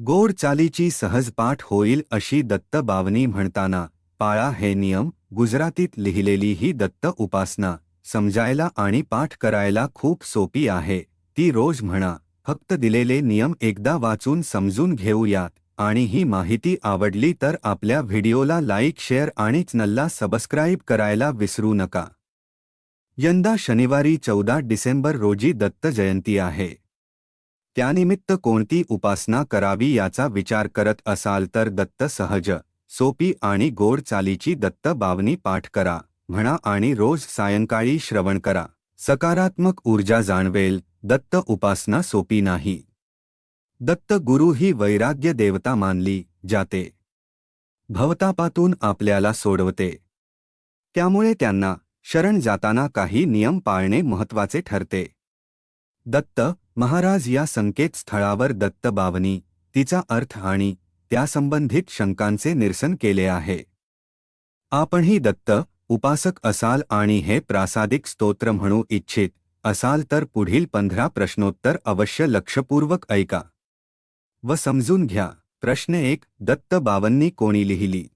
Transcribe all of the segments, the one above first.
गोड चालीची सहज पाठ होईल अशी दत्त बावनी म्हणताना पाळा हे नियम गुजरातीत लिहिलेली ही दत्त उपासना समजायला आणि पाठ करायला खूप सोपी आहे ती रोज म्हणा फक्त दिलेले नियम एकदा वाचून समजून घेऊयात आणि ही माहिती आवडली तर आपल्या व्हिडिओला लाईक शेअर आणि चॅनलला सबस्क्राईब करायला विसरू नका. यंदा शनिवारी चौदा डिसेंबर रोजी दत्त जयंती आहे. त्यानिमित्त कोणती उपासना करावी याचा विचार करत असाल तर दत्त सहज सोपी आणि गोड चालीची दत्त बावनी पाठ करा म्हणा आणि रोज सायंकाळी श्रवण करा. सकारात्मक ऊर्जा जाणवेल दत्त उपासना सोपी नाही. दत्त गुरु ही वैराग्य देवता मानली जाते. भवतापातून आपल्याला सोडवते. त्यामुळे त्यांना शरण जाताना काही नियम पाळणे महत्त्वाचे ठरते. दत्त महाराज या संकेतस्थळावर दत्तबावनी तिचा अर्थ आणि त्यासंबंधित शंकांचे निरसन केले आहे. आपणही दत्त उपासक असाल आणि हे प्रासादिक स्तोत्र म्हणू इच्छित असाल तर पुढील पंधरा प्रश्नोत्तर अवश्य लक्षपूर्वक ऐका. व समजून घ्या प्रश्न एक दत्त बावन्नी कोणी लिहिली?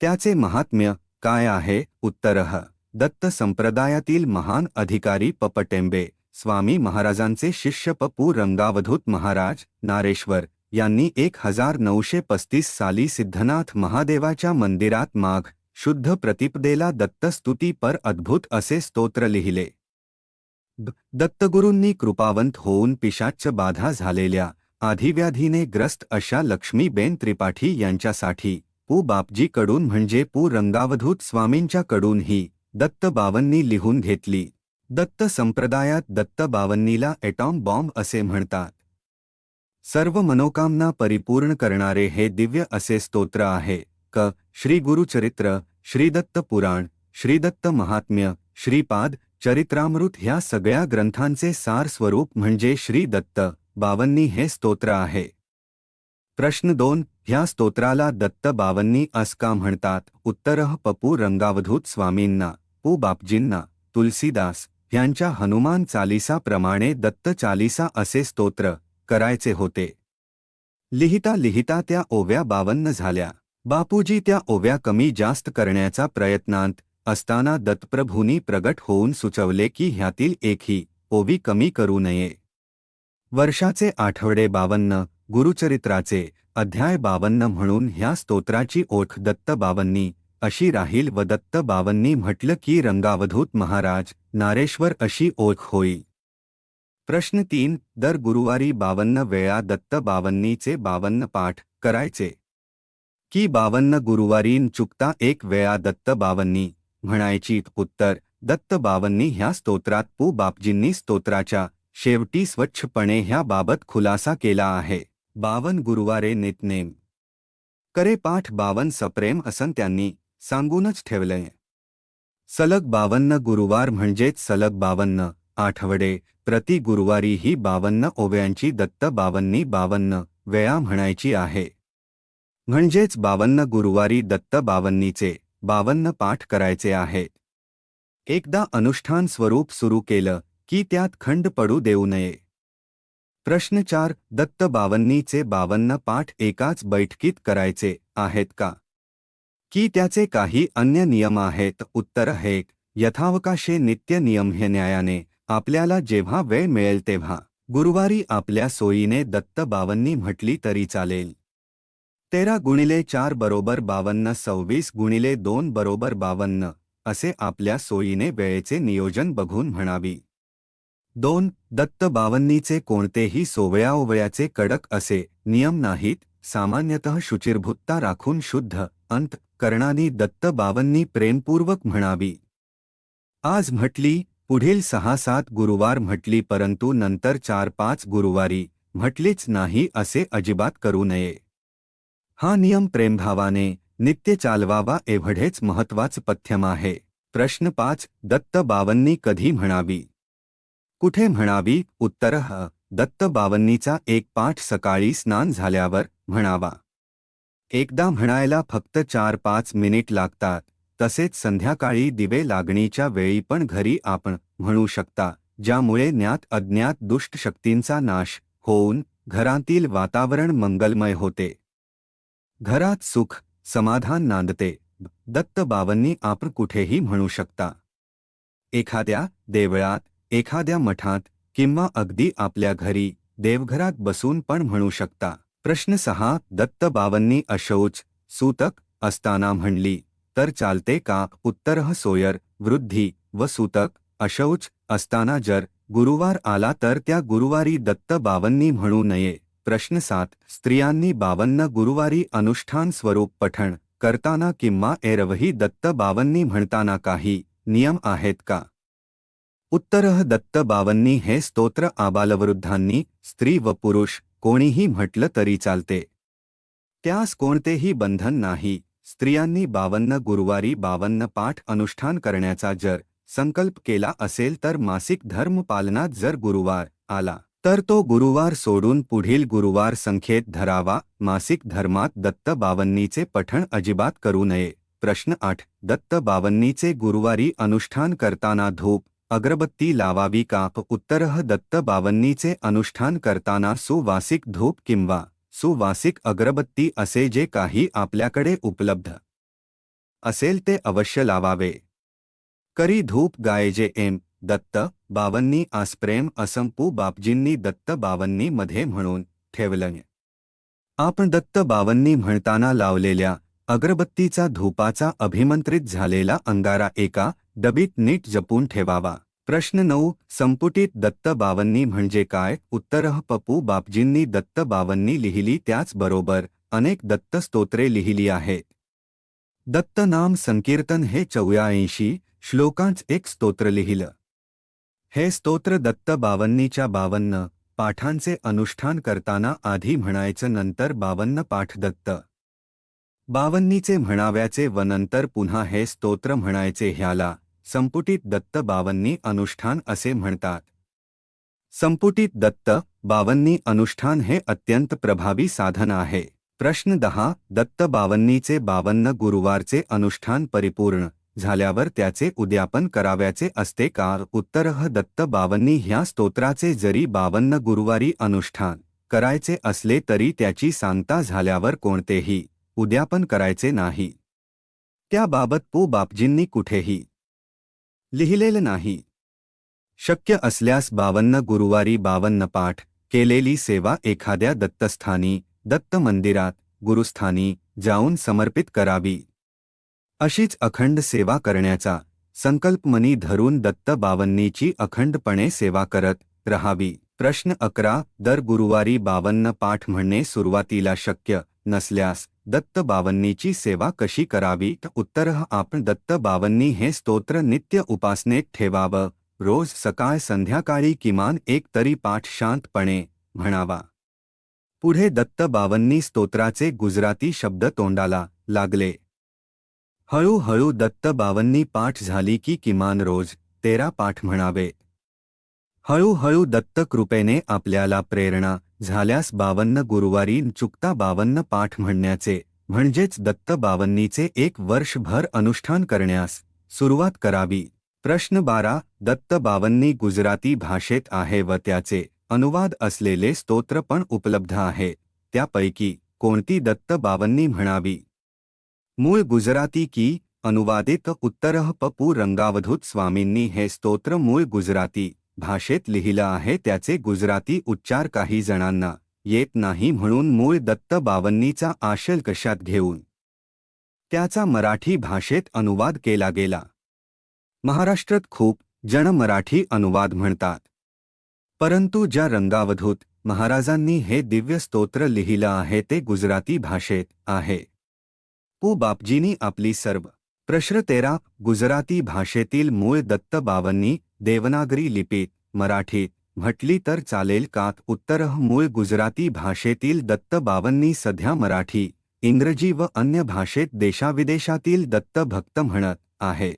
त्याचे महात्म्य काय आहे? उत्तरः दत्त संप्रदायातील महान अधिकारी पपटेंबे स्वामी महाराजांचे शिष्य पप्पू रंगावधूत महाराज नारेश्वर यांनी एक हजार नऊशे पस्तीस साली सिद्धनाथ महादेवाच्या मंदिरात माघ शुद्ध प्रतिपदेला दत्तस्तुती पर अद्भुत असे स्तोत्र लिहिले. दत्तगुरूंनी कृपावंत होऊन पिशाच्च बाधा झालेल्या आधिव्याधीने ग्रस्त अशा लक्ष्मीबेन त्रिपाठी यांच्यासाठी पू बापजीकडून म्हणजे पू रंगावधूत स्वामींच्याकडूनही दत्त बावन्नी लिहून घेतली. दत्त संप्रदायात दत्त बावन्नीला एटॉम बॉम्ब असे म्हणतात. सर्व मनोकामना परिपूर्ण करणारे हे दिव्य असे स्तोत्र आहे. क. श्री गुरुचरित्र श्रीदत्त पुराण श्रीदत्त महात्म्य श्रीपाद चरित्रामृत ह्या सगळ्या ग्रंथांचे सार स्वरूप म्हणजे श्री दत्त बावन्नी हे स्तोत्र आहे. प्रश्न दोन. ह्या स्तोत्राला दत्त बावन्नी अस का म्हणतात. उत्तरः पपू रंगावधूत स्वामींना, पू बापजींना, तुलसीदास ह्यांच्या हनुमान चालिसाप्रमाणे दत्त चालिसा असे स्तोत्र करायचे होते. लिहिता लिहिता त्या ओव्या बावन्न झाल्या. बापूजी त्या ओव्या कमी जास्त करण्याचा प्रयत्नांत असताना दत्तप्रभूंनी प्रगट होऊन सुचवले की ह्यातील एकही ओवी कमी करू नये. वर्षाचे आठवडे बावन्न गुरुचरित्राचे अध्याय बावन्न म्हणून ह्या स्तोत्राची ओळख दत्त बावन्नी अशी राहील व दत्त बावन्नी म्हटलं की रंगावधूत महाराज नारेश्वर अशी ओळख होई. प्रश्न तीन दर गुरुवारी बावन्न वेळा दत्त बावन्नीचे बावन्न पाठ करायचे. की बावन्न गुरुवारीन चुकता एक वेळा दत्त बावन्नी म्हणायची उत्तर दत्त बावन्नी ह्या स्तोत्रात पू बापजींनी स्तोत्राच्या शेवटी स्वच्छपणे ह्या बाबत खुलासा केला आहे. बावन गुरुवारे नितनेम. करे पाठ बावन सप्रेम असन त्यांनी सांगूनच ठेवलंय. सलग बावन्न गुरुवार म्हणजेच सलग बावन्न आठवडे प्रति गुरुवारी ही बावन्न ओव्यांची दत्त बावन्नी बावन्न वेळा म्हणायची आहे. म्हणजेच बावन्न गुरुवारी दत्त बावन्नीचे बावन्न पाठ करायचे आहेत एकदा अनुष्ठान स्वरूप सुरू केलं की त्यात खंड पडू देऊ नये. प्रश्न चार दत्त बावन्नीचे बावन्न पाठ एकाच बैठकीत करायचे आहेत का? की त्याचे काही अन्य नियम आहेत. उत्तर हे यथावकाशे नित्य नियम हे न्यायाने आपल्याला जेव्हा वेळ मिळेल तेव्हा. गुरुवारी आपल्या सोयीने दत्त बावन्नी म्हटली तरी चालेल. तेरा गुणिले चार बरोबर बावन्न सव्वीस गुणिले दोन बरोबर बावन्न असे आपल्या सोयीने वेळेचे नियोजन बघून म्हणावी. दोन. दत्त बावन्नीचे कोणतेही सोवयाओवयाचे कडक असे नियम नाहीत. सामान्यतः शुचिर्भूतता राखून शुद्ध अंत. कर्णानी दत्त प्रेमपूर्वक म्हणावी. आज म्हटली पुढील सहा सात गुरुवार म्हटली परंतु नंतर चार पाच गुरुवारी म्हटलीच नाही असे अजिबात करू नये. हा नियम प्रेमभावाने नित्य चालवावा एवढेच महत्वाचं पथ्यम आहे. प्रश्न पाच दत्तबावन्नी कधी म्हणावी? कुठे म्हणावी? उत्तरः दत्तबावन्नीचा एक पाठ सकाळी स्नान झाल्यावर म्हणावा. एकदा म्हणायला फक्त चार पाच मिनिट लागतात तसेच संध्याकाळी दिवे लागणीच्या वेळी पण घरी आपण म्हणू शकता ज्यामुळे ज्ञात अज्ञात दुष्ट शक्तींचा नाश होऊन घरातील वातावरण मंगलमय होते. घरात सुख समाधान नांदते दत्त बाबांनी आपण कुठेही म्हणू शकता. एखाद्या देवळात एखाद्या मठात किंवा अगदी आपल्या घरी देवघरात बसून पण म्हणू शकता. प्रश्न सहा दत्त बावन्नी अशौच, सूतक, असताना म्हणली तर चालते का उत्तरह सोयर, वृद्धी, व सूतक, अशौच, असताना जर, गुरुवार आला तर त्या गुरुवारी दत्त बावन्नी म्हणू नये. प्रश्न सात, स्त्रियांनी बावन्न गुरुवारी अनुष्ठान स्वरूप पठण, करताना किंवा एरवही दत्त बावन्नी म्हणताना काही, नियम आहेत का? उत्तरह दत्त बावन्नी हे स्तोत्र आबालवृद्धांनी, स्त्री व पुरुष कोणीही म्हटलं तरी चालते. त्यास कोणतेही बंधन नाही. स्त्रियांनी बावन्न गुरुवारी बावन्न पाठ अनुष्ठान करण्याचा जर संकल्प केला असेल तर मासिक धर्म पालनात जर गुरुवार आला तर तो गुरुवार सोडून पुढील गुरुवार संख्येत धरावा. मासिक धर्मात दत्त बावन्नीचे पठण अजिबात करू नये. प्रश्न आठ. दत्त बावन्नीचे गुरुवारी अनुष्ठान करताना धूप अगरबत्ती लावावी का? उत्तरह दत्त बावन्नीचे अनुष्ठान करताना सुवासिक धूप किंवा सुवासिक अगरबत्ती असे जे काही आपल्याकडे उपलब्ध असेल ते अवश्य लावावे. करी धूप गायजे एम. दत्त बावन्नी आसप्रेम असंपू बापजींनी दत्त बावन्नी मध्ये म्हणून ठेवलं आपण दत्त बावन्नी म्हणताना लावलेल्या अगरबत्तीचा धूपाचा अभिमंत्रित झालेला अंगारा एका डबीत नीट जपून ठेवावा. प्रश्न नऊ संपुटीत दत्त बावन्नी म्हणजे काय? उत्तर पपू बापजींनी दत्त बावन्नी लिहिली त्याचबरोबर अनेक दत्त स्तोत्रे लिहिली आहेत दत्त नाम संकीर्तन हे चौऱ्याऐंशी श्लोकांच एक स्तोत्र लिहिलं. हे स्तोत्र दत्त बावन्नीच्या बावन्न पाठांचे अनुष्ठान करताना आधी म्हणायचं नंतर बावन्न पाठ दत्त. बावन्नीचे म्हणाव्याचे व नंतर पुन्हा हे स्तोत्र म्हणायचे ह्याला. संपुटीत दत्त बावन्नी अनुष्ठान असे म्हणतात. संपुटीत दत्त बावन्नी अनुष्ठान हे अत्यंत प्रभावी साधन आहे. प्रश्न दहा दत्त बावन्नीचे बावन्न गुरुवारचे अनुष्ठान परिपूर्ण झाल्यावर त्याचे उद्यापन कराव्याचे असते का? उत्तरह दत्त बावन्नी ह्या स्तोत्राचे जरी बावन्न गुरुवारी अनुष्ठान करायचे असले तरी त्याची सांगता झाल्यावर कोणतेही उद्यापन करायचे नाही. त्याबाबत पू बापजींनी कुठेही लिहिलेलं नाही. शक्य असल्यास बावन्न गुरुवारी बावन्न पाठ केलेली सेवा एखाद्या दत्तस्थानी दत्त मंदिरात गुरुस्थानी जाऊन समर्पित करावी. अशीच अखंड सेवा करण्याचा संकल्पमनी धरून दत्त बावन्नीची अखंडपणे सेवा करत रहावी. प्रश्न अकरा दर गुरुवारी बावन्न पाठ म्हणणे सुरुवातीला शक्य नसल्यास दत्त बावन्नीची सेवा कशी करावी? उत्तर आपण दत्त बावन्नी हे स्तोत्र नित्य उपासनेत ठेवावं. रोज सकाळ संध्याकाळी किमान एक तरी पाठ शांतपणे म्हणावा. पुढे दत्त बावन्नी स्तोत्राचे गुजराती शब्द तोंडाला लागले. हळूहळू दत्त बावन्नी पाठ झाली की किमान रोज तेरा पाठ म्हणावे. हळूहळू दत्त कृपेने आपल्याला प्रेरणा झाल्यास बावन्न गुरुवारी चुकता बावन्न पाठ म्हणण्याचे म्हणजेच दत्त बावन्नीचे एक वर्षभर अनुष्ठान करण्यास सुरुवात करावी. प्रश्न बारा दत्त बावन्नी गुजराती भाषेत आहे व त्याचे अनुवाद असलेले स्तोत्र पण उपलब्ध आहे. त्यापैकी कोणती दत्त बावन्नी म्हणावी? मूळ गुजराती की अनुवादित उत्तरह पपू रंगावधूत स्वामींनी हे स्तोत्र मूळ गुजराती भाषेत लिहिलं आहे त्याचे गुजराती उच्चार काही जणांना येत नाही म्हणून मूळ दत्त बावन्नीचा आशल कशात घेऊन? त्याचा मराठी भाषेत अनुवाद केला गेला. महाराष्ट्रात खूप जण मराठी अनुवाद म्हणतात. परंतु ज्या रंगावधूत महाराजांनी हे दिव्य स्तोत्र लिहिलं आहे ते गुजराती भाषेत आहे. पू. बापजीनी आपली सर्व प्रश्न तेरा गुजराती भाषेतील मूळ दत्त बावन्नी देवनागरी लिपीत मराठीत म्हटली तर चालेल कात उत्तरह मूळ गुजराती भाषेतील दत्त बावन्नी सध्या मराठी इंग्रजी व अन्य भाषेत देशाविदेशातील दत्त भक्त म्हणत आहे.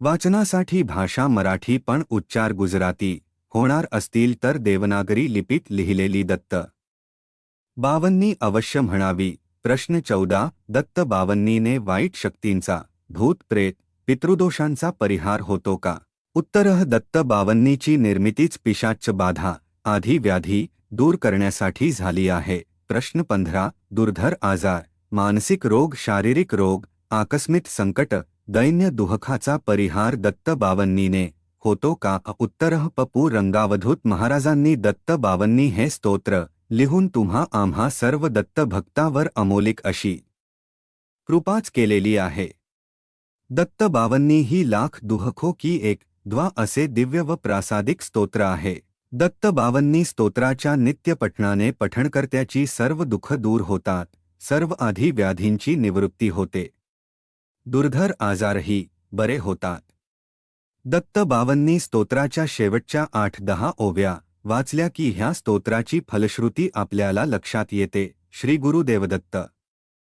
वाचनासाठी भाषा मराठी पण उच्चार गुजराती होणार असतील तर देवनागरी लिपीत लिहिलेली दत्त. बावन्नी अवश्य म्हणावी प्रश्न चौदा दत्त बावन्नीने वाईट शक्तींचा भूत प्रेत पितृदोषांचा परिहार होतो का? उत्तरह दत्त बावन्नीची निर्मितीच पिशाच्च बाधा आधी व्याधी दूर करण्यासाठी झाली आहे. प्रश्न पंधरा दुर्धर आजार मानसिक रोग शारीरिक रोग आकस्मिक संकट दैन्य दुहखाचा परिहार दत्त बावन्नीने होतो का? उत्तरह पपू रंगावधूत महाराजांनी दत्त बावन्नी हे स्तोत्र लिहून तुम्हा आम्हा सर्व दत्त भक्तावर अमोलिक अशी कृपाच केलेली आहे. दत्त बावन्नी ही लाख दुहखो की एक द्वा असे दिव्य व प्रासादिक स्तोत्र आहे. दत्त बावन्नी स्तोत्राच्या नित्यपठणाने पठणकर्त्याची सर्व दुःख दूर होतात सर्व आधी व्याधींची निवृत्ती होते. दुर्धर आजारही बरे होतात. दत्त बावन्नी स्तोत्राच्या शेवटच्या आठ दहा ओव्या वाचल्या की ह्या स्तोत्राची फलश्रुती आपल्याला लक्षात येते श्री गुरुदेवदत्त.